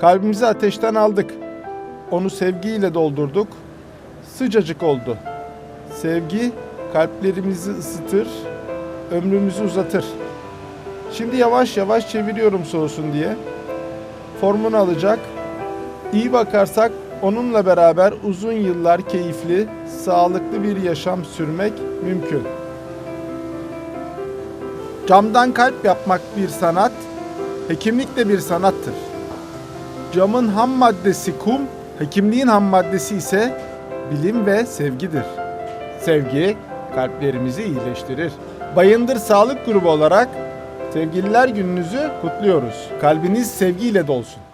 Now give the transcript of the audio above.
Kalbimizi ateşten aldık. Onu sevgiyle doldurduk. Sıcacık oldu. Sevgi kalplerimizi ısıtır, ömrümüzü uzatır. Şimdi yavaş yavaş çeviriyorum soğusun diye. Formunu alacak. İyi bakarsak onunla beraber uzun yıllar keyifli, sağlıklı bir yaşam sürmek mümkün. Camdan kalp yapmak bir sanat, hekimlik de bir sanattır. Camın ham maddesi kum, hekimliğin ham maddesi ise bilim ve sevgidir. Sevgi kalplerimizi iyileştirir. Bayındır Sağlık Grubu olarak Sevgililer Gününüzü kutluyoruz. Kalbiniz sevgiyle dolsun.